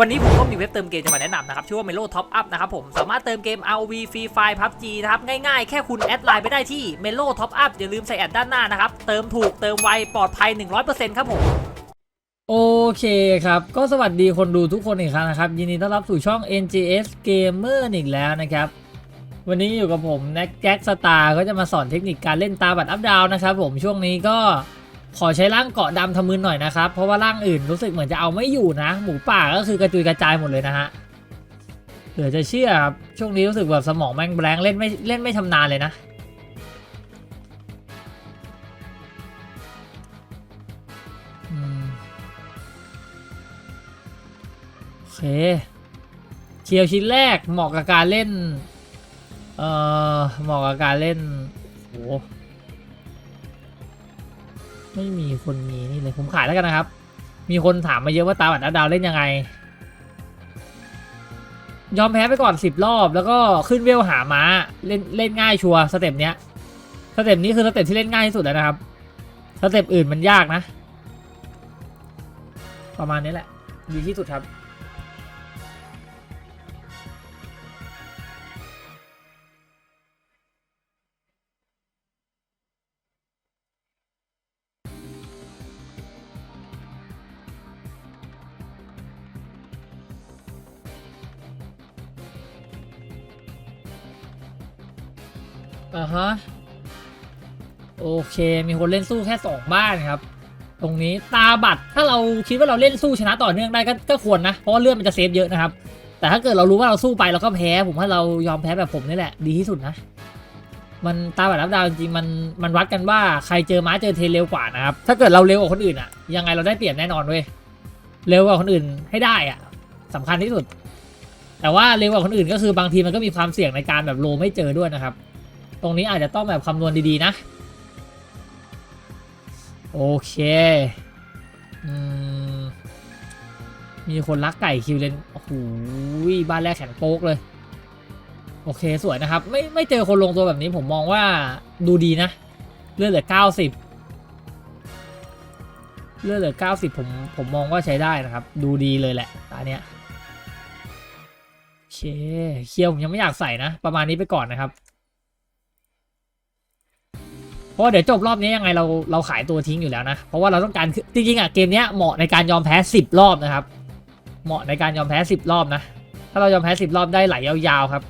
วันนี้ผมก็มีเว็บเติมเกมจะมาแนะนำนะครับ ชื่อว่า Melo Top Up นะครับผม สามารถเติมเกม ROV Free Fire PUBG นะครับ ง่ายๆ แค่คุณแอดไลน์ไปได้ที่ Melo Top Up อย่าลืมใส่แอดด้านหน้านะครับ เติมถูกเติมไว ปลอดภัย 100%ครับผม โอเคครับ ก็สวัสดีคนดูทุกคนอีกครั้งนะครับ ยินดีต้อนรับสู่ช่อง NGS Gamer อีกแล้วนะครับ วันนี้อยู่กับผมแน็กแจ็คสตาร์ก็จะมาสอนเทคนิคการเล่นตาบัตรอัพดาวนะครับผมช่วงนี้ก็ ขอใช้ร่างเกาะดำทำมือหน่อยนะครับ เพราะว่าร่างอื่นรู้สึกเหมือนจะเอาไม่อยู่นะ หมูป่าก็คือกระจุยกระจายหมดเลยนะฮะเหลือจะเชื่อครับ ช่วงนี้รู้สึกแบบสมองแม่งแบงเล่นไม่เล่นไม่ชำนาญเลยนะ โอเค เชียวชิ้นแรกเหมาะกับการเล่น เอ่อ เหมาะกับการเล่นโห ไม่มีคนมีนี่เลยผมขายแล้วกันนะครับ มีคนถามมาเยอะว่าตาบัตรดาวเล่นยังไง ยอมแพ้ไปก่อนสิบรอบแล้วก็ขึ้นเวลหาม้าเล่นเล่นง่ายชัวร์สเต็ปเนี้ยสเต็ปนี้คือสเต็ปที่เล่นง่ายที่สุดแล้วนะครับสเต็ปอื่นมันยากนะ ประมาณนี้แหละดีที่สุดครับ ฮะ โอเค มีคนเล่นสู้แค่สองบ้านครับ ตรงนี้ตาบัตรถ้าเราคิดว่าเราเล่นสู้ชนะต่อเนื่องได้ก็ก็ควรนะ เพราะว่าเลือดมันจะเซฟเยอะนะครับ แต่ถ้าเกิดเรารู้ว่าเราสู้ไปเราก็แพ้ ผมว่าเรายอมแพ้แบบผมนี่แหละ ดีที่สุดนะ มันตาบัตรรับดาวจริงมันมันวัดกันว่าใครเจอม้าเจอเทเร็วกว่านะครับ ถ้าเกิดเราเร็วกว่าคนอื่นอะยังไงเราได้เปรียบแน่นอนเว้ย เร็วกว่าคนอื่นให้ได้อะสำคัญที่สุดแต่ว่าเร็วกว่าคนอื่นก็คือบางทีมันก็มีความเสี่ยงในการแบบโลไม่เจอด้วยนะครับ รงนี้อาจจะต้องแบบคำนวณดีๆนะ โอเคอืมมีคนรักไก่คิวเลนโอ้โหบ้านแรกแข็งโป๊กเลย โอเคสวยนะครับ ไม่ไม่เจอคนลงตัวแบบนี้ผมมองว่าดูดีนะ เลือดเหลือเก้าสิบเลือดเหลือเก้าสิบผมผมมองว่าใช้ได้นะครับ ดูดีเลยแหละตาเนี้ยโอเคเคียวผมยังไม่อยากใส่นะ ประมาณนี้ไปก่อนนะครับ เพราะเดี๋ยวจบรอบนี้ยังไงเราเราขายตัวทิ้งอยู่แล้วนะ เพราะว่าเราต้องการจริงๆอะเกมนี้เหมาะในการยอมแพ้ 10 รอบนะครับ เหมาะในการยอมแพ้ 10 รอบนะ ถ้าเรายอมแพ้ 10 รอบได้ไหลยาวๆครับ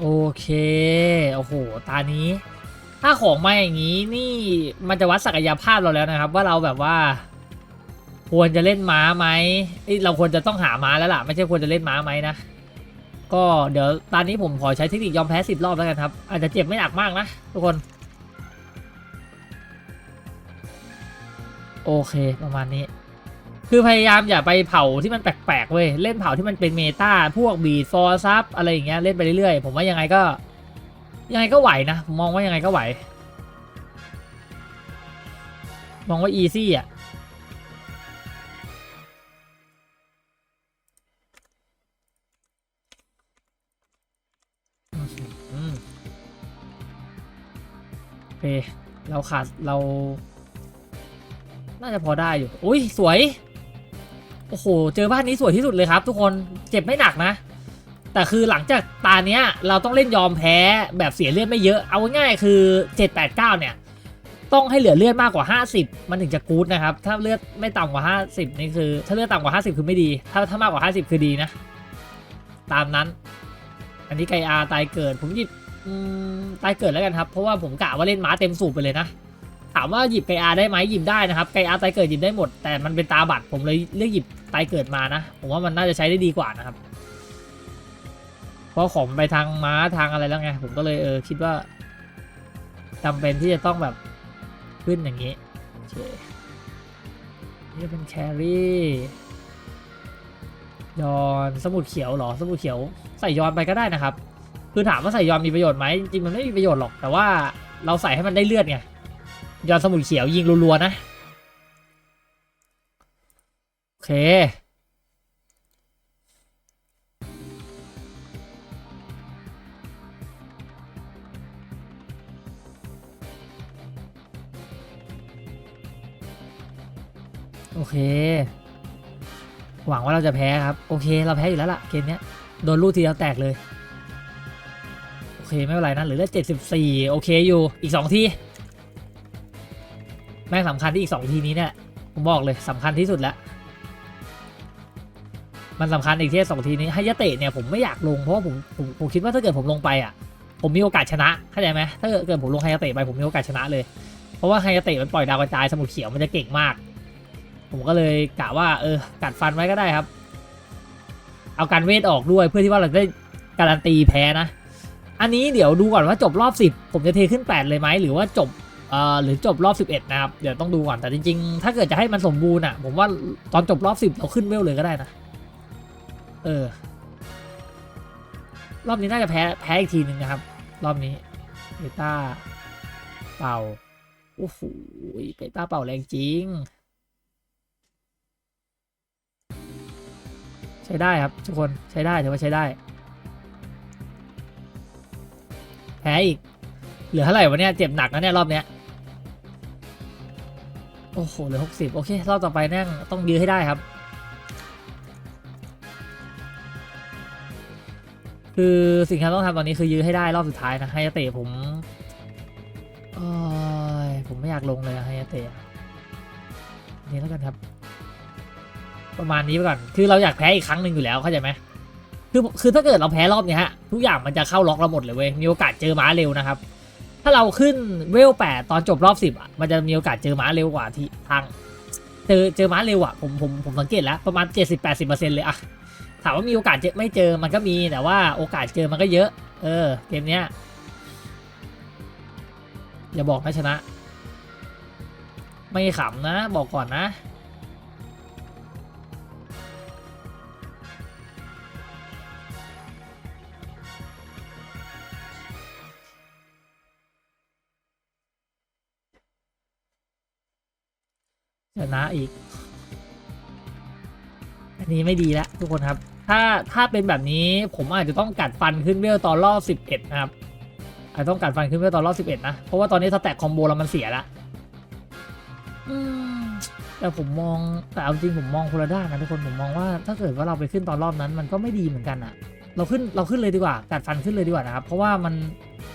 โอเค โอ้โห ตานี้ ถ้าของมาอย่างนี้นี่มันจะวัดศักยภาพเราแล้วนะครับ ว่าเราแบบว่า ควรจะเล่นม้าไหมเราควรจะต้องหาม้าแล้วล่ะ ไม่ใช่ควรจะเล่นม้าไหมนะก็เดี๋ยวตอนนี้ผมขอใช้เทคนิคยอมแพ้สิบรอบแล้วกันครับ อาจจะเจ็บไม่หนักมากนะทุกคน โอเคประมาณนี้ คือพยายามอย่าไปเผาที่มันแปลกๆเว้ยเล่นเผาที่มันเป็นเมตาพวกบีดฟอร์ซับอะไรอย่างเงี้ยเล่นไปเรื่อยๆ ผมว่ายังไงก็ ยังไงก็ไหวนะมองว่ายังไงก็ไหว มองว่าอีซี่อะโอเคเราขาดเรา น่าจะพอได้อยู่อุ้ยสวย โอ้โห เจอบ้านนี้สวยที่สุดเลยครับ ทุกคนเจ็บไม่หนักนะ แต่คือหลังจาก ตาเนี้ยเราต้องเล่นยอมแพ้แบบเสียเลือดไม่เยอะเอาง่ายคือ 7 8 9 เนี่ย ต้องให้เหลือเลือดมากกว่า 50 มันถึงจะกู๊ดนะครับ ถ้าเลือดไม่ต่ำกว่า 50 นี่คือ ถ้าเลือดต่ำกว่า 50 คือไม่ดี ถ้าถ้ามากกว่า 50 คือดีนะ ตามนั้น อันนี้ไกอาตายเกิด ผมหยิบตายเกิดแล้วกันครับ เพราะว่าผมกะว่าเล่นม้าเต็มสูบไปเลยนะถามว่าหยิบไกอาได้ไหมหยิบได้นะครับไกอาตายเกิดหยิบได้หมด แต่มันเป็นตาบัตรผมเลยเลือกหยิบตายเกิดมานะ ผมว่ามันน่าจะใช้ได้ดีกว่านะครับ เพราะของมันไปทางม้าทางอะไรแล้วไง ผมก็เลยเออคิดว่าจำเป็นที่จะต้องแบบขึ้นอย่างนี้โอเคนี่เป็นแครี่ยอนสมุดเขียวหรอสมุดเขียวใส่ยอนไปก็ได้นะครับ คือถามว่าใส่ยอนมีประโยชน์ไหมจริงมันไม่มีประโยชน์หรอก แต่ว่าเราใส่ให้มันได้เลือดไงยอนสมุดเขียวยิงรัวๆนะโอเค โอเค หวังว่าเราจะแพ้ครับ โอเค เราแพ้อยู่แล้วล่ะเกมเนี้ยโดนลูกทีเดียวแตกเลย โอเค ไม่เป็นไรนะเหลือเลือดเจ็ดสิบสี่โอเคอยู่อีกสองที แม่งสำคัญที่อีกสองทีนี้เนี่ยผมบอกเลยสำคัญที่สุดแล้ว มันสำคัญอีกที่สองทีนี้ให้ยะเตะเนี่ยผมไม่อยากลงเพราะผมผมผมคิดว่าถ้าเกิดผมลงไปอะผมมีโอกาสชนะเข้าใจไหมถ้าเกิดเกิดผมลงไฮยะเตะไปผมมีโอกาสชนะเลย เพราะว่าไฮยะเตะมันปล่อยดาวกระจายสมุดเขียวมันจะเก่งมาก ผมก็เลยกะว่าเออกัดฟันไว้ก็ได้ครับ เอาการเวทออกด้วยเพื่อที่ว่าเราจะได้การันตีแพ้นะ อันนี้เดี๋ยวดูก่อนว่าจบรอบ 10 ผมจะเทขึ้น 8 เลยไหมหรือว่าจบเอ่อหรือจบรอบ 11 นะครับ เดี๋ยวต้องดูก่อนแต่จริงๆ ถ้าเกิดจะให้มันสมบูรณ์อะ ผมว่าตอนจบรอบ 10 เราขึ้นเวลเลยก็ได้นะ เออ รอบนี้น่าจะแพ้แพ้อีกทีหนึ่งนะครับ รอบนี้เบต้าเป่าโอ้โหเบต้าเป่าแรงจริง ใช้ได้ครับทุกคนใช้ได้ถือว่าใช้ได้ แพ้อีก เหลือเท่าไหร่วะเนี่ยเจ็บหนักนะเนี่ยรอบเนี้ยโอ้โหเหลือหกสิบโอเค รอบต่อไปแน่งต้องยื้อให้ได้ครับ คือสิ่งที่เราต้องทำตอนนี้คือยื้อให้ได้รอบสุดท้ายนะไฮยาเตะผมอ้ยผมไม่อยากลงเลยอะไฮยาเตะนี่แล้วกันครับ ประมาณนี้ไปก่อน คือเราอยากแพ้อีกครั้งหนึ่งอยู่แล้วเข้าใจไหมคือคือถ้าเกิดเราแพ้รอบเนี้ยฮะทุกอย่างมันจะเข้าล็อกเราหมดเลยเว้ยมีโอกาสเจอม้าเร็วนะครับ ถ้าเราขึ้นเวลแปดตอนจบรอบสิบอะมันจะมีโอกาสเจอม้าเร็วกว่าที่ทาง เจอเจอม้าเร็วอะผมผมผมสังเกตแล้วประมาณเจ็ดสิบแปดสิบเปอร์เซ็นต์เลยอะถามว่ามีโอกาสเจอไม่เจอมันก็มีแต่ว่าโอกาสเจอมันก็เยอะ เออเกมเนี้ยอย่าบอกนะชนะ ไม่ขำนะ บอกก่อนนะ ชนะอีก อันนี้ไม่ดีแล้วทุกคนครับ ถ้าถ้าเป็นแบบนี้ผมอาจจะต้องกัดฟันขึ้นเวลตอนรอบ11นะครับอาจจะต้องกัดฟันขึ้นเวลตอนรอบ11นะเพราะว่าตอนนี้สแต็กคอมโบเรามันเสียละอืมแต่ผมมองแต่เอาจริงผมมองคนละด้านนะทุกคนผมมองว่าถ้าเกิดว่าเราไปขึ้นตอนรอบนั้น มันก็ไม่ดีเหมือนกันอะเราขึ้นเราขึ้นเลยดีกว่ากัดฟันขึ้นเลยดีกว่านะครับ เพราะว่ามัน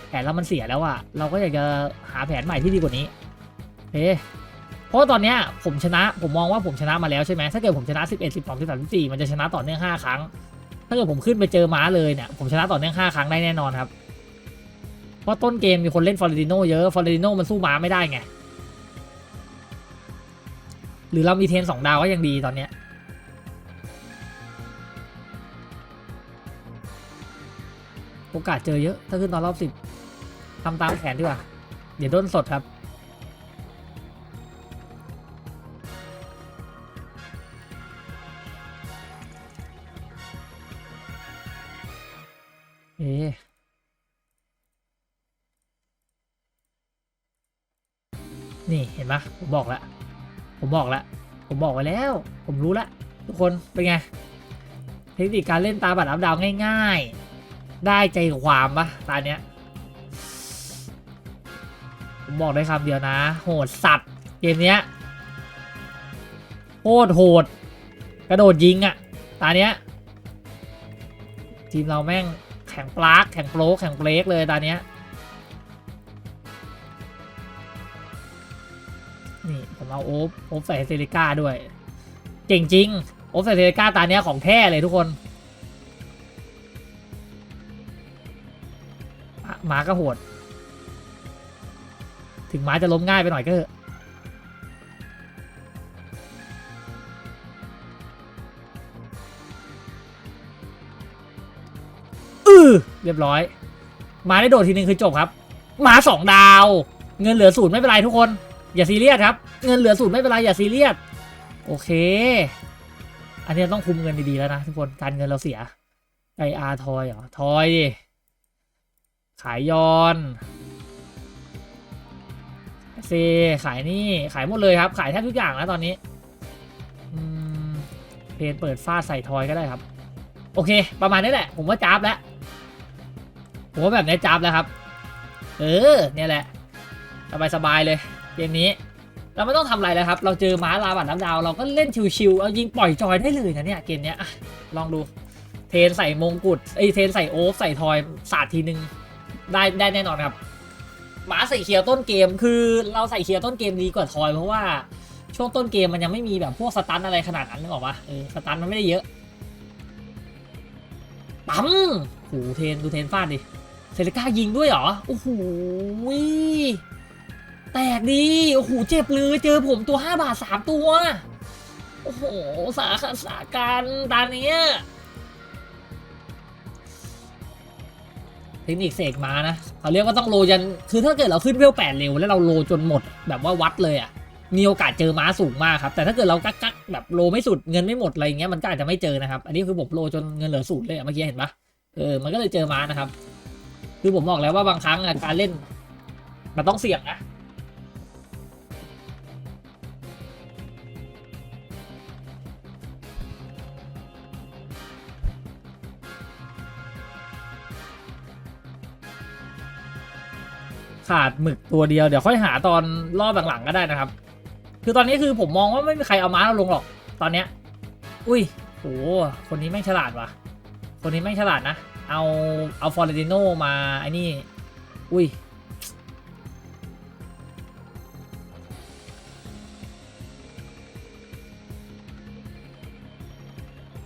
แผนเรามันเสียแล้วอะเราก็อยากจะหาแผนใหม่ที่ดีกว่านี้เฮ้ เพราะว่าตอนเนี้ยผมชนะผมมองว่าผมชนะมาแล้วใช่ไหมถ้าเกิดผมชนะ11 12 13 14มันจะชนะต่อเนื่อง5ครั้ง ถ้าเกิดผมขึ้นไปเจอม้าเลยเนี่ยผมชนะต่อเนื่อง5ครั้งได้แน่นอนครับเพราะต้นเกมมีคนเล่นฟอร์เรติโนเยอะฟอร์เรติโนมันสู้ม้าไม่ได้ไงหรือเรามีเทนสองดาวก็ยังดีตอนเนี้ยโอกาสเจอเยอะ ถ้าขึ้นตอนรอบสิบทำตามแผนดีกว่า เดี๋ยวโดนสดครับ เอนี่เห็นปะผมบอกแล้วผมบอกแล้วผมบอกไว้แล้ว ผมรู้แล้วทุกคน เป็นไง เทคนิคการเล่นตาบัตรอัพดาวง่าย ๆ ได้ใจความปะตาเนี้ย ผมบอกได้คำเดียวนะ โหดสัตว์ เกมเนี้ยโคตรโหด กระโดดยิงอะตาเนี้ย ทีมเราแม่ง แข่งปลากแข่งโปรแข่งเบรกเลยตอนเนี้ยนี่ผมเอาโอ๊บโอ๊บใส่เซริก้าด้วย เก่งจริง โอ๊บใส่เซริก้าตาเนี้ยของแท้เลยทุกคนหมาก็โหด ถึงหมาจะล้มง่ายไปหน่อยก็เถอะ เรียบร้อย มาได้โดดทีนึงคือจบครับ มาสองดาว เงินเหลือศูนย์ไม่เป็นไรทุกคน อย่าซีเรียสครับ เงินเหลือศูนย์ไม่เป็นไรอย่าซีเรียส โอเค อันนี้ต้องคุมเงินดีๆแล้วนะทุกคน การเงินเราเสียไออาร์ทอยเหรอ ทอยดิขายยอนเซขายนี่ ขายหมดเลยครับ ขายแทบทุกอย่างแล้วตอนนี้เพนเปิดฟาดใส่ทอยก็ได้ครับ โอเค ประมาณนี้แหละ ผมว่าจ้าบแล้ว ผมว่าแบบนี้จ้าบแล้วครับ เออ เนี่ยแหละ สบายสบายเลย เกมนี้ เราไม่ต้องทำอะไรแล้วครับ เราเจอม้าลาบัตน้ำดาว เราก็เล่นชิวๆ เอายิงปล่อยจอยได้เลยนะเนี่ย เกมเนี้ยลองดู เทนใส่มงกุฎ ไอเทนใส่โอฟใส่ทอย สาดทีนึง ได้ได้แน่นอนครับ หมาใส่เคียวต้นเกม คือเราใส่เคียวต้นเกมดีกว่าทอยเพราะว่าช่วงต้นเกมมันยังไม่มีแบบพวกสตันอะไรขนาดนั้นนึกออกปะเออ สตันมันไม่ได้เยอะปั๊มโหเทนดูเทนฟาดดิ เซเลก้ายิงด้วยเหรอ โอ้โหแตกดีโอ้โหเจ็บเลยเจอผมตัว 5 บาท 3 ตัว โอ้โห สาขาสาการตานเนี้ยเทคนิคเสกมานะเขาเรียกว่าต้องโลยัน คือถ้าเกิดเราขึ้นเวลแปดเร็วแล้วเราโลจนหมด แบบว่าวัดเลยอะ่ะ มีโอกาสเจอม้าสูงมากครับ แต่ถ้าเกิดเรากักกักแบบโลไม่สุดเงินไม่หมดอะไรเงี้ยมันก็อาจจะไม่เจอนะครับ อันนี้คือผมโลจนเงินเหลือศูนย์เลยอะเมื่อกี้เห็นปะเออมันก็เลยเจอม้านะครับ คือผมบอกแล้วว่าบางครั้งการเล่น มันต้องเสี่ยงนะขาดหมึกตัวเดียวเดี๋ยวค่อยหาตอนรอบหลังๆก็ได้นะครับ คือตอนนี้คือผมมองว่าไม่มีใครเอาม้าเราลงหรอก ตอนเนี้ย อุ้ยโหคนนี้แม่งฉลาดว่ะ คนนี้แม่งฉลาดนะ เอาเอาฟอร์เรติโนมาไอ้นี่ อุ้ย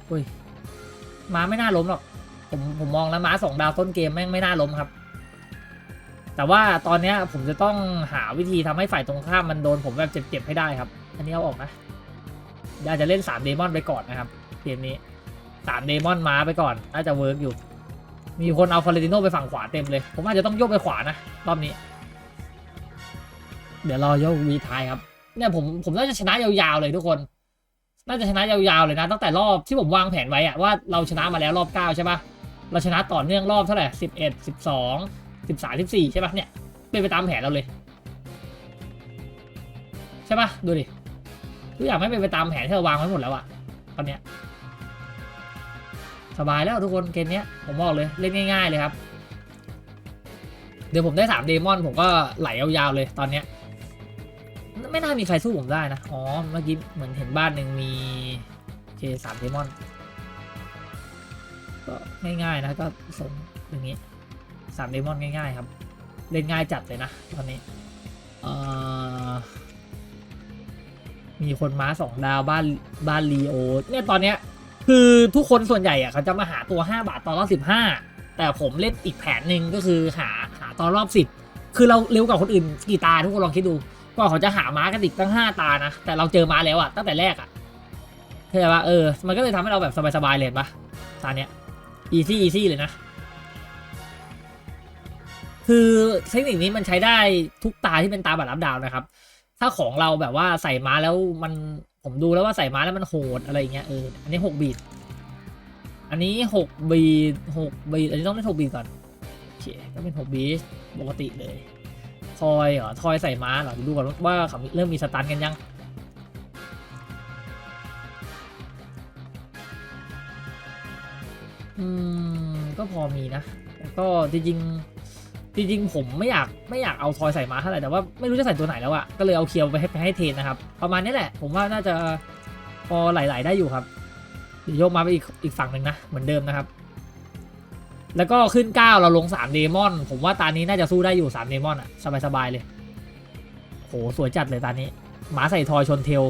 อุ้ย ม้าไม่น่าล้มหรอก ผมผมมองแล้วม้าสองดาวต้นเกมแม่งไม่น่าล้มครับ แต่ว่าตอนเนี้ยผมจะต้องหาวิธีทำให้ฝ่ายตรงข้ามมันโดนผมแบบเจ็บๆให้ได้ครับ อันนี้เอาออกนะอยากจะเล่น3เดมอนไปก่อนนะครับ เกมนี้3เดมอนม้าไปก่อนน่าจะเวิร์กอยู่ มีคนเอาฟอเรติโนไปฝั่งขวาเต็มเลย ผมอาจจะต้องโยกไปขวานะ รอบนี้ เดี๋ยวรอโยกวีทายครับ เนี่ยผมผมน่าจะชนะยาวๆเลยทุกคน น่าจะชนะยาวๆเลยนะ ตั้งแต่รอบที่ผมวางแผนไว้อะว่าเราชนะมาแล้วรอบเก้าใช่ปะเราชนะต่อเนื่องรอบเท่าไหร่สิบเอ็ดสิบสองสิบสามสิบสี่ใช่ปะเนี่ยเป็นไปตามแผนเราเลย ใช่ปะดูดิทุกอย่างไม่เป็นไปตามแผนที่เราวางไว้หมดแล้วอะตอนเนี้ย สบายแล้วทุกคนเกมนี้ผมบอกเลยเล่นง่ายๆเลยครับ เดี๋ยวผมได้สามเดมอนผมก็ไหลยาวๆเลยตอนเนี้ยไม่น่ามีใครสู้ผมได้นะ อ๋อ เมื่อกี้เหมือนเห็นบ้านหนึ่งมีเคสามเดมอน ก็ง่ายๆนะ ก็สมอย่างนี้สามเดมอนง่ายๆครับ เล่นง่ายจัดเลยนะตอนนี้ มีคนม้าสองดาวบ้านบ้านลีโอ เนี่ยตอนเนี้ย คือทุกคนส่วนใหญ่อะเขาจะมาหาตัว 5 บาทตอนรอบ 15 แต่ผมเล่นอีกแผนหนึ่งก็คือหาหาตอนรอบ 10 คือเราเร็วกว่าคนอื่นกี่ตาทุกคนลองคิดดูกว่าเขาจะหาม้ากันอีกตั้งห้าตานะ แต่เราเจอม้าแล้วอะตั้งแต่แรกอะเข้าใจปะเออ มันก็เลยทำให้เราแบบสบายๆเลยเห็นปะตาเนี้ย easy easy เลยนะ คือเทคนิคนี้มันใช้ได้ทุกตาที่เป็นตาบัตรรับดาวนะครับ ถ้าของเราแบบว่าใส่ม้าแล้วมัน ผมดูแล้วว่าใส่ม้าแล้วมันโหดอะไรอย่างเงี้ยเอออันนี้หกบีทอันนี้หกบีทหกบีทอันนี้ต้องเป็นหกบีทก่อนโอเคก็เป็นหกบีทปกติเลยทอยเหรอทอยใส่ม้าเหรอเดี๋ยวดูก่อนว่าเขาเริ่มมีสตันกันยังอืมก็พอมีนะแต่ก็จริงๆ จริงๆผมไม่อยากไม่อยากเอาทอยใส่มาเท่าไหร่แต่ว่าไม่รู้จะใส่ตัวไหนแล้วอะก็เลยเอาเคียวไปให้ไปให้เทนนะครับ ประมาณนี้แหละ ผมว่าน่าจะพอไหลๆได้อยู่ครับเดี๋ยวโยกมาไปอีกอีกฝั่งหนึ่งนะเหมือนเดิมนะครับ แล้วก็ขึ้น 9 เราลง 3 เดมอน ผมว่าตานี้น่าจะสู้ได้อยู่ 3 เดมอนอะสบายๆเลยโหสวยจัดเลยตานี้ หมาใส่ทอยชนเทล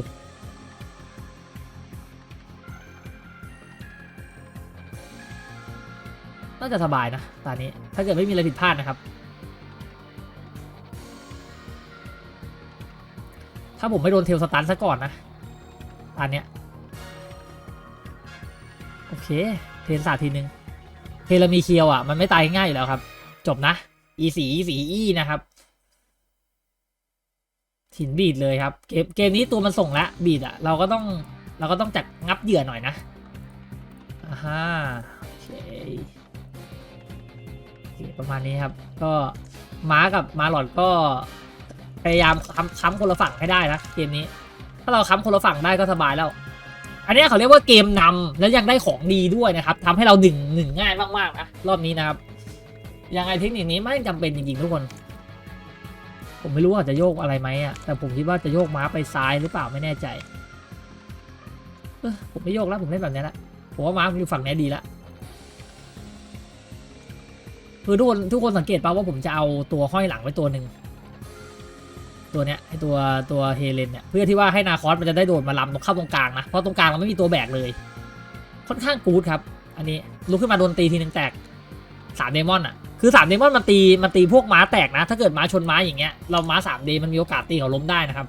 น่าจะสบายนะตานี้ถ้าเกิดไม่มีอะไรผิดพลาดนะครับาผมไม่โดนเทลสตันซะก่อนนะตาเนี้ยโอเค เทนสาดทีนึงเทเลมีเคียวอะ มันไม่ตายง่ายอยู่แล้วครับ จบนะ อีสีอีสีอีนะครับถินบีดเลยครับ เกมเกมนี้ตัวมันส่งแล้วบีดอะ เราก็ต้องเราก็ต้องจัดงับเหยื่อหน่อยนะอ่าฮะโอเคโอเคประมาณนี้ครับ ก็ม้ากับมาหลอดก็ พยายามค้ำคนละฝั่งให้ได้นะเกมนี้ ถ้าเราค้ำคนละฝั่งได้ก็สบายแล้ว อันนี้เขาเรียกว่าเกมนำแล้วยังได้ของดีด้วยนะครับทำให้เราหนึ่งหนึ่งง่ายมากๆนะรอบนี้นะครับยังไงเทคนิคนี้ไม่จำเป็นจริงๆทุกคน ผมไม่รู้ว่าจะโยกอะไรไหมอะแต่ผมคิดว่าจะโยกม้าไปซ้ายหรือเปล่าไม่แน่ใจผมไม่โยกแล้วผมเล่นแบบนี้ละผมว่าม้าอยู่ฝั่งนี้ดีละคือทุกคนทุกคนสังเกตป่าว่าผมจะเอาตัวห้อยหลังไว้ตัวหนึ่ง ตัวเนี้ยไอตัวตัวเฮเลนเนี่ยเพื่อที่ว่าให้นาคอสมันจะได้โดดมาลำตรงเข้าตรงกลางนะเพราะตรงกลางมันไม่มีตัวแบกเลย ค่อนข้างกู๊ดครับ อันนี้ลุกขึ้นมาโดนตีทีหนึ่งแตกสามเดมอนอะคือสามเดมอนมันตีมันตีพวกม้าแตกนะ ถ้าเกิดม้าชนม้าอย่างเงี้ยเราม้าสามเดมันมีโอกาสตีเขาล้มได้นะครับ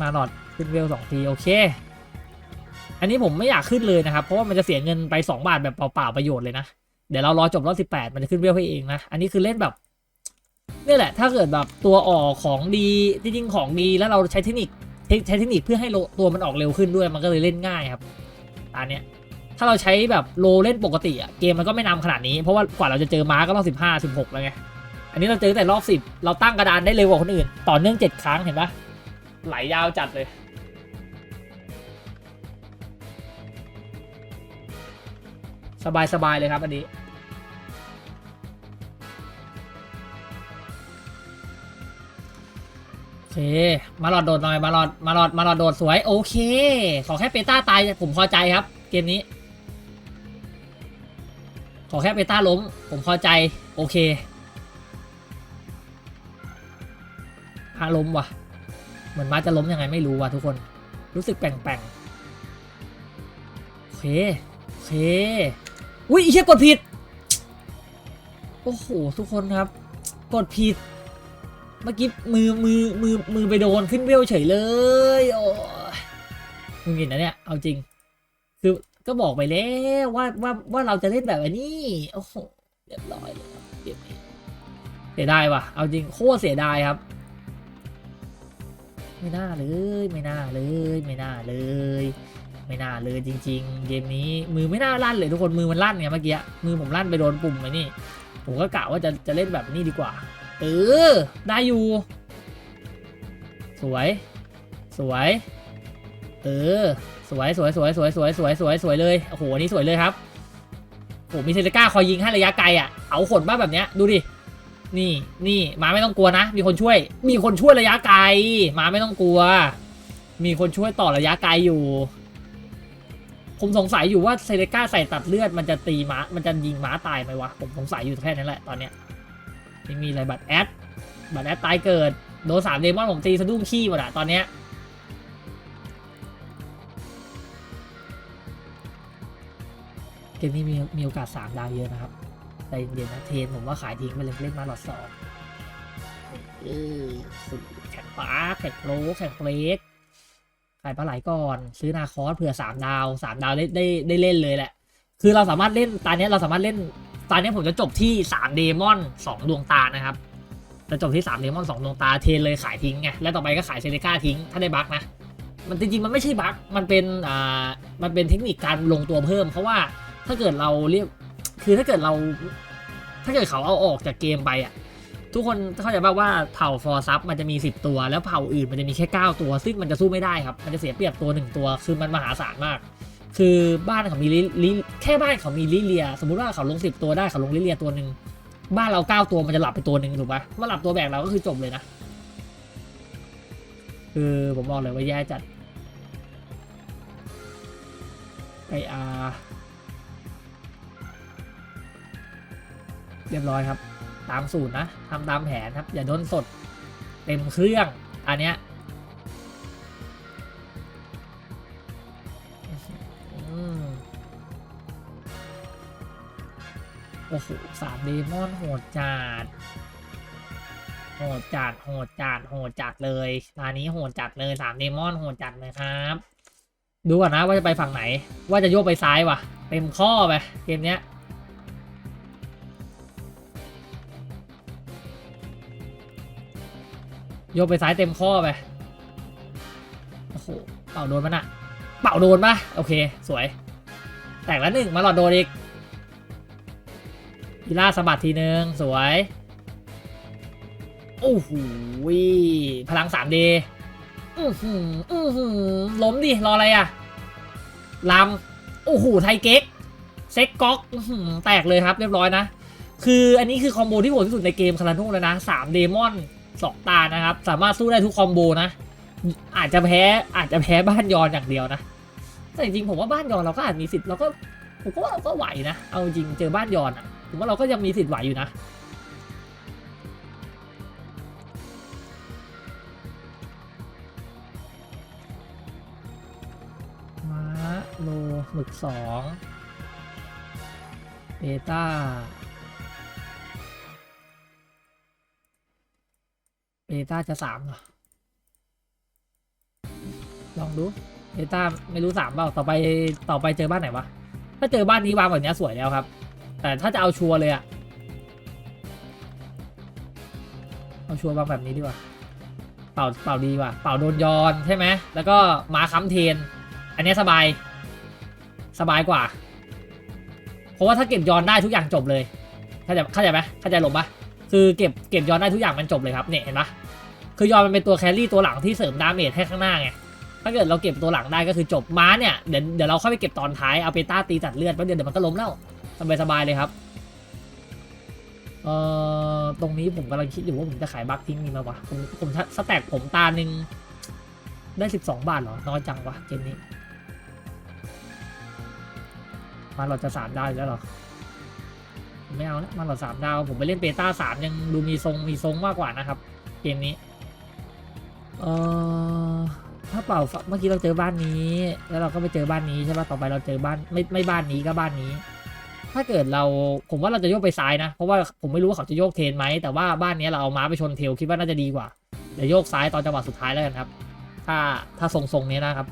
มาหลอดขึ้นเวลสองทีโอเค อันนี้ผมไม่อยากขึ้นเลยนะครับ เพราะว่ามันจะเสียเงินไปสองบาทแบบเปล่าๆประโยชน์เลยนะ เดี๋ยวเรารอจบรอบสิบแปดมันจะขึ้นเวลให้เองนะ อันนี้คือเล่นแบบ นี่แหละ ถ้าเกิดแบบตัวออกของดีจริงๆของดีแล้วเราใช้เทคนิคใช้เทคนิคเพื่อให้ตัวมันออกเร็วขึ้นด้วยมันก็เลยเล่นง่ายครับตาเนี้ยถ้าเราใช้แบบโลเล่นปกติอะเกมมันก็ไม่นำขนาดนี้เพราะว่ากว่าเราจะเจอม้าก็รอบสิบห้าสิบหกแล้วไงอันนี้เราเจอแต่รอบสิบเราตั้งกระดานได้เร็วกว่าคนอื่น ต่อเนื่องเจ็ดครั้งเห็นปะไหลยาวจัดเลยสบายสบายเลยครับอันนี้ เค มาหลอดโดดหน่อย มาหลอด มาหลอด มาหลอดโดดสวย โอเค ขอแค่เปต้าตายผมพอใจครับ เกมนี้ ขอแค่เปต้าล้ม ผมพอใจ โอเคอาล้มว่ะ เหมือนม้าจะล้มยังไงไม่รู้ว่ะทุกคน รู้สึกแปลงๆโอเค โอเค อุ้ยอ้เหี้ยกดผิด โอ้โห ทุกคนครับ กดผิด เมื่อกี้มือมือมือมือไปโดนขึ้นเวลเฉยเลยโอ้ยมึงเห็นนะเนี่ยเอาจริง คือก็บอกไปแล้วว่าว่าว่าเราจะเล่นแบบนนี้โอ้โหเรียบร้อยเลยเกมนี้เสียดายว่ะเอาจริงโคตรเสียดายครับ ไม่น่าเลยไม่น่าเลยไม่น่าเลย ไม่น่าเลยจริง ๆ เกมนี้มือไม่น่าลั่นเลยทุกคนมือมันลั่นไงเมื่อกี้มือผมลั่นไปโดนปุ่มไอ้นี่ผมก็กะว่าจะจะเล่นแบบนี้ดีกว่า เออ ได้อยู่ สวย สวย เออ สวยสวยสวยสวยสวยสวยสวยสวยเลย โอ้โหอันนี้สวยเลยครับโอ้โหมีเซเลก้าคอยยิงให้ระยะไกลอะ เอาขนบ้าแบบเนี้ย ดูดิ นี่ นี่ มาไม่ต้องกลัวนะ มีคนช่วย มีคนช่วยระยะไกล มาไม่ต้องกลัว มีคนช่วยต่อระยะไกลอยู่ ผมสงสัยอยู่ว่าเซเลก้าใส่ตัดเลือดมันจะตีม้า มันจะยิงม้าตายไหมวะ ผมสงสัยอยู่แค่นั้นแหละตอนเนี้ย ไม่มีอะไรบัตรแอด บัตรแอดตายเกิด โดนสามเดมอนผมตีสะดุ้งขี้หมดอะตอนเนี้ยเกมนี้มีมีโอกาสสามดาวเยอะนะครับใจเย็นๆนะเทนผมว่าขายทิ้งไปเลยเล่นมาหลอดสองเออแข่งปาแข่งโลแข่งเฟลกขายปลาไหลก่อน ซื้อนาคอสเผื่อสามดาวสามดาวได้ได้ได้เล่นเลยแหละ คือเราสามารถเล่นตอนนี้ยเราสามารถเล่น ตอนนี้ผมจะจบที่ 3 เดมอน 2 ดวงตานะครับจะจบที่ 3 เดมอน 2 ดวงตาเทนเลยขายทิ้งไงแล้วต่อไปก็ขายเซเลกาทิ้ง ถ้าได้บั๊กนะ มันจริงๆ มันไม่ใช่บั๊กมันเป็นอ่ามันเป็นเทคนิคการลงตัวเพิ่ม เพราะว่าถ้าเกิดเราเรียกคือถ้าเกิดเรา ถ้าเกิดเขาเอาออกจากเกมไปอะทุกคนเข้าใจป่าว่าเผ่าฟอร์ซับมันจะมี 10 ตัว แล้วเผ่าอื่นมันจะมีแค่ 9 ตัว ซึ่งมันจะสู้ไม่ได้ครับ มันจะเสียเปรียบตัว 1 ตัว คือมันมหาศาลมาก คือบ้านเขามีลิลิแค่บ้านเขามีลิเลีย สมมุติว่าเขาลงสิบตัวได้เขาลงลิเลียตัวหนึ่งบ้านเราเก้าตัวมันจะหลับไปตัวหนึ่งถูกปะมาหลับตัวแบกเราก็คือจบเลยนะ คือผมบอกเลยว่าแย่จัดไออาเรียบร้อยครับ ตามสูตรนะทำตามแผนครับ อย่าโดนสด เต็มเครื่อง อันเนี้ย อ้โหสามเดมอนโหดจัดโหดจัดโหดจัดโหดจัดเลยตอนนี้โหดจัดเลยสามเดมอนโหดจัดเลยครับ ดูก่อนนะว่าจะไปฝั่งไหน ว่าจะโยกไปซ้ายวะเต็มข้อไปเกมเนี้ยโยกไปซ้ายเต็มข้อไปโอ้โหเป่าโดนมันอะเป่าโดนปะโอเค สวย แตกแล้วหนึ่งมาหลอดโดนอีก กีฬาสะบัดทีนึง สวย โอ้โหพลัง 3D อือหืออือหือล้มดิ รออะไรอะลำโอ้โห ไทยเก๊ก เซ็กก๊อกอแตกเลยครับเรียบร้อยนะ คืออันนี้คือคอมโบที่โหดที่สุดในเกมคาราโน่แล้วนะสามเดมอนสองตานะครับ สามารถสู้ได้ทุกคอมโบนะ อาจจะแพ้อาจจะแพ้บ้านยอนอย่างเดียวนะ แต่จริงๆผมว่าบ้านยอนเราก็อาจมีสิทธิ์เราก็ผมก็ว่าเราก็ไหวนะ เอาจริงเจอบ้านยอนอะ ผมว่าเราก็ยังมีสิทธิ์ไหวอยู่นะม้าโลหมึกสองเบต้าเบต้าจะสามเหรอลองดูเบต้าไม่รู้สามเปล่าต่อไปต่อไปเจอบ้านไหนวะ ถ้าเจอบ้านนี้วางแบบนี้สวยแล้วครับ แต่ถ้าจะเอาชัวร์เลยอะเอาชัวร์วางแบบนี้ดีกว่า เป่าเป่าดีว่ะเป่าโดนยอนใช่ไหม แล้วก็ม้าค้ำเทน อันนี้สบาย สบายกว่า เพราะว่าถ้าเก็บยอนได้ทุกอย่างจบเลย เข้าใจเข้าใจไหมเข้าใจหลงปะคือเก็บเก็บยอนได้ทุกอย่างมันจบเลยครับ เนี่ยเห็นปะคือยอนมันเป็นตัวแครี่ตัวหลังที่เสริมดาเมจให้ข้างหน้าไง ถ้าเกิดเราเก็บตัวหลังได้ก็คือจบ ม้าเนี่ย เดี๋ยวเดี๋ยวเราเข้าไปเก็บตอนท้าย เอาเปต้าตีตัดเลือดแป๊บเดียวเดี๋ยวมันก็ล้มแล้ว สบายสบายๆเลยครับเอ่อตรงนี้ผมกำลังคิดอยู่ว่าผมจะขายบัคทิ้งมีมาวะผมผมสแต็กผมตาหนึ่งได้สิบสองบาทเหรอ น้อยจังวะเกมนี้มาเราจะสามดาวแล้วหรอไม่เอาแล้วมาเราสามดาวผมไปเล่นเบต้าสามยังดูมีทรงมีทรงมากกว่านะครับ เกมนี้เอ่อถ้าเปล่าเมื่อกี้เราเจอบ้านนี้ แล้วเราก็ไปเจอบ้านนี้ใช่ป่ะต่อไปเราเจอบ้านไม่ไม่บ้านนี้ก็บ้านนี้ ถ้าเกิดเราผมว่าเราจะโยกไปซ้ายนะ เพราะว่าผมไม่รู้ว่าเขาจะโยกเทนไหมแต่ว่าบ้านนี้เราเอาม้าไปชนเทลคิดว่าน่าจะดีกว่าเดี๋ยวโยกซ้ายตอนจังหวะสุดท้ายแล้วกันครับ ถ้าถ้าทรงทรงนี้นะครับ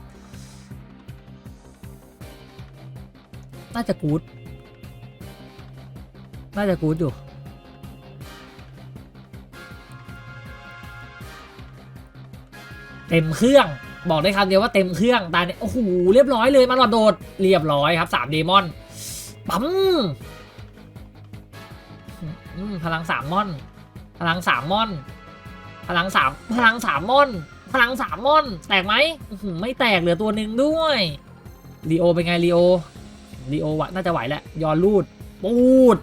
น่าจะกู๊ดน่าจะกู๊ดอยู่เต็มเครื่องบอกได้คำเดียวว่าเต็มเครื่องตาเนี่ยโอ้โหเรียบร้อยเลยมาหลอดโดดเรียบร้อยครับสามเดมอน ปั๊มพลังสามมอน พลังสามมอน พลังสามพลังสามมอน พลังสามมอน แตกไหมไม่แตกเหลือตัวหนึ่งด้วยลีโอเป็นไงลีโอลีโอวะน่าจะไหวแหละยอนลูด ปูด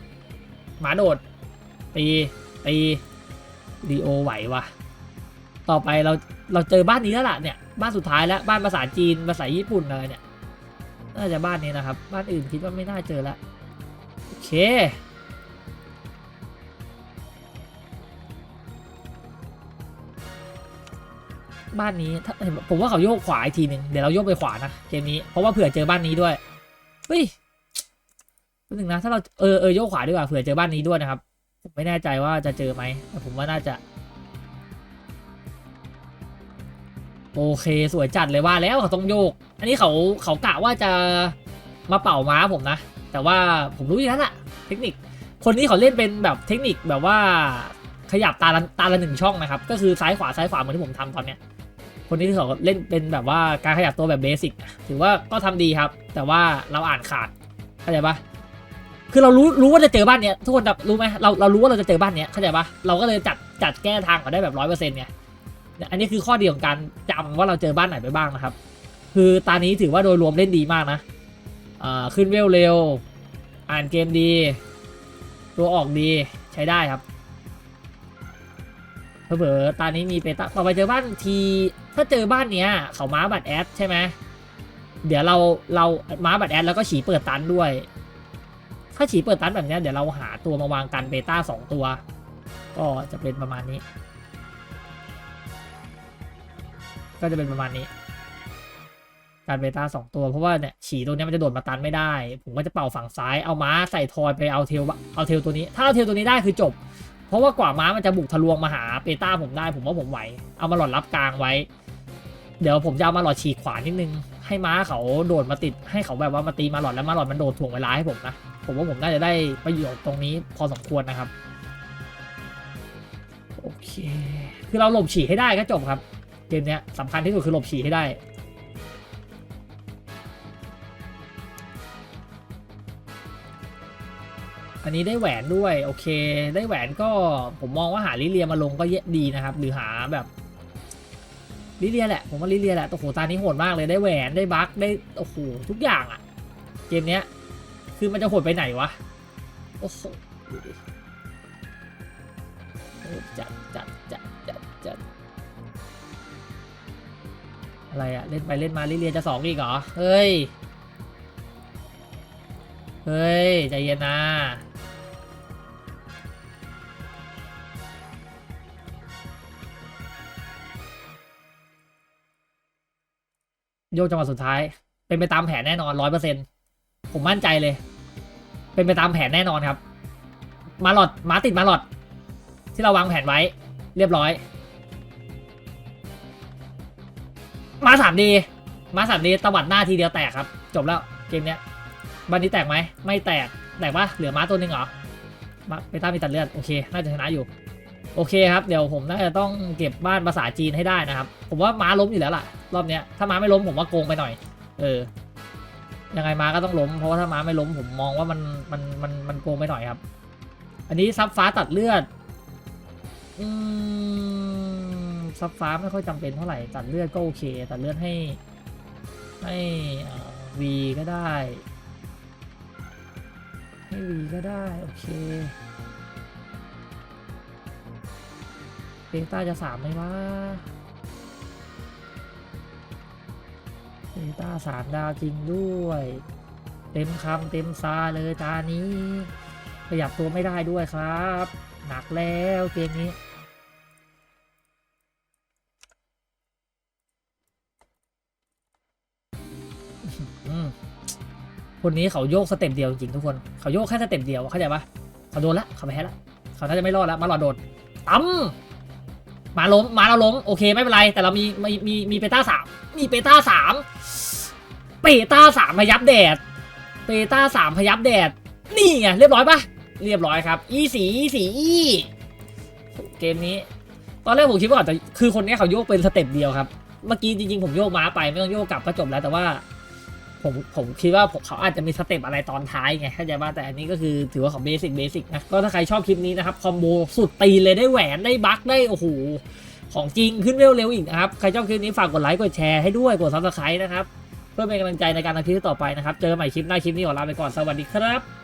หมาโดด ตี ตีลีโอไหววะต่อไปเราเราเจอบ้านนี้แล้วล่ะเนี่ย บ้านสุดท้ายแล้ว บ้านภาษาจีนภาษาญี่ปุ่นอะไรเนี่ย น่าจะบ้านนี้นะครับ บ้านอื่นคิดว่าไม่น่าเจอละโอเค บ้านนี้ถ้าเห็นผมว่าเขาโยกขวาอีกทีหนึ่งเดี๋ยวเราโยกไปขวานะเกมนี้เพราะว่าเผื่อเจอบ้านนี้ด้วยเฮ้ยนึงนะถ้าเราเออเออโยกขวาดีกว่าเผื่อเจอบ้านนี้ด้วยนะครับผมไม่แน่ใจว่าจะเจอไหมแต่ผมว่าน่าจะ โอเคสวยจัดเลยว่าแล้วเขาต้องโยก อันนี้เขาเขากะว่าจะมาเป่าม้าผมนะ แต่ว่าผมรู้อยู่แล้วล่ะเทคนิค คนนี้เขาเล่นเป็นแบบเทคนิคแบบว่าขยับตาละตาละหนึ่งช่องนะครับ ก็คือซ้ายขวาซ้ายขวาเหมือนที่ผมทำตอนเนี้ย คนนี้ที่เขาเล่นเป็นแบบว่าการขยับตัวแบบเบสิกถือว่าก็ทำดีครับ แต่ว่าเราอ่านขาดเข้าใจปะคือเรารู้รู้ว่าจะเจอบ้านเนี้ยทุกคนรู้ไหมเราเรารู้ว่าเราจะเจอบ้านเนี้ยเข้าใจปะเราก็เลยจัดจัดแก้ทางเขาได้แบบร้อยเปอร์เซ็นต์ไงเนี่ย อันนี้คือข้อดีของการจำว่าเราเจอบ้านไหนไปบ้างนะครับ คือตานี้ถือว่าโดยรวมเล่นดีมากนะขึ้นเวลเร็ว อ่านเกมดี ตัวออกดีใช้ได้ครับเผลอตานี้มีเปต้าต่อไปเจอบ้านทีถ้าเจอบ้านเนี้ยเขาม้าบัตรแอดใช่ไหมเดี๋ยวเราเราม้าบัตรแอดแล้วก็ฉีเปิดตันด้วย ถ้าฉีเปิดตันแบบนี้เดี๋ยวเราหาตัวมาวางกันเบต้าสองตัว ก็จะเป็นประมาณนี้ ก็จะเป็นประมาณนี้ การเบต้าสองตัวเพราะว่าเนี่ยฉีตัวนี้มันจะโดดมาตันไม่ได้ ผมก็จะเป่าฝั่งซ้ายเอาม้าใส่ทอยไปเอาเทลเอาเทลตัวนี้ ถ้าเอาเทลตัวนี้ได้คือจบ เพราะว่ากว่าม้ามันจะบุกทะลวงมาหาเปต้าผมได้ผมว่าผมไหว เอามาหลอดรับกลางไว้ เดี๋ยวผมจะเอามาหลอดฉีกขวานิดนึง ให้ม้าเขาโดดมาติดให้เขาแบบว่ามาตีมาหลอดแล้วมาหลอดมันโดดถ่วงเวลาให้ผมนะผมว่าผมน่าจะได้ประโยชน์ตรงนี้พอสมควรนะครับโอเค คือเราหลบฉีกให้ได้ก็จบครับ เกมเนี้ยสำคัญที่สุดคือหลบฉี่ให้ได้อันนี้ได้แหวนด้วยโอเค ได้แหวนก็ผมมองว่าหาลิเลียมาลงก็เยอะดีนะครับ หรือหาแบบลิเลียแหละ ผมว่าลิเลียแหละโอ้โหตานี้โหดมากเลยได้แหวนได้บัคได้โอ้โหทุกอย่างอะเกมเนี้ยคือมันจะโหดไปไหนวะโอ้โหจัดจัด อะไรอะเล่นไปเล่นมาลิเลียจะสองอีกเหรอ เฮ้ย เฮ้ย ใจเย็นนะโยกจังหวะสุดท้าย เป็นไปตามแผนแน่นอนร้อยเปอร์เซ็นผมมั่นใจเลย เป็นไปตามแผนแน่นอนครับ มาหลอดมาติดมาหลอด ที่เราวางแผนไว้ เรียบร้อย มาสามดีมาสามดีตวัดหน้าทีเดียวแตกครับ จบแล้วเกมเนี้ยบันนี้แตกไหมไม่แตกแตกปะเหลือม้าตัวหนึงเหรอมาเปต้ามีตัดเลือดโอเค น่าจะชนะอยู่ โอเคครับ เดี๋ยวผมน่าจะต้องเก็บบ้านภาษาจีนให้ได้นะครับ ผมว่าม้าล้มอยู่แล้วล่ะ รอบเนี้ยถ้าม้าไม่ล้มผมว่าโกงไปหน่อย เออ ยังไงม้าก็ต้องล้ม เพราะว่าถ้าม้าไม่ล้มผมมองว่ามันมันมันมันโกงไปหน่อยครับ อันนี้ซับฟ้าตัดเลือด อืม ซับฟ้าไม่ค่อยจำเป็นเท่าไหร่ ตัดเลือดก็โอเค ตัดเลือดให้ให้วีก็ได้ ให้วีก็ได้ โอเคเบต้าจะสามไหมวะเบต้าสามดาวจริงด้วย เต็มคำเต็มซาเลยตานี้ ขยับตัวไม่ได้ด้วยครับ หนักแล้วเกมนี้ คนนี้เขาโยกสเต็ปเดียวจริงทุกคน เขาโยกแค่สเต็ปเดียวเข้าใจปะเขาโดนละเขาแพ้ละเขาน่าจะไม่รอดละมาหลอดโดดตั้มมาล้มมาเราล้มโอเคไม่เป็นไร แต่เรามีมีมีมีเปต้าสามมีเปต้าสามเปต้าสามพยับแดดเปต้าสามพยับแดดนี่ไงเรียบร้อยปะเรียบร้อยครับ อีสีอีสีอีเกมนี้ ตอนแรกผมคิดว่าอาจจะคือคนนี้เขาโยกเป็นสเต็ปเดียวครับ เมื่อกี้จริงๆผมโยกม้าไปไม่ต้องโยกกลับก็จบแล้วแต่ว่า ผมผมคิดว่าเขาอาจจะมีสเต็ปอะไรตอนท้ายไงเข้าใจป่ะแต่อันนี้ก็คือถือว่าของเบสิกเบสิกนะ ก็ถ้าใครชอบคลิปนี้นะครับ คอมโบสุดตีนเลยได้แหวนได้บัคได้ โอ้โห ของจริงขึ้นเร็วๆอีกนะครับ ใครชอบคลิปนี้ฝากกดไลค์กดแชร์ให้ด้วยกดซับสไครต์นะครับ เพื่อเป็นกำลังใจในการทำคลิปต่อไปนะครับ เจอกันใหม่คลิปหน้าคลิปนี้ขอลาไปก่อนสวัสดีครับ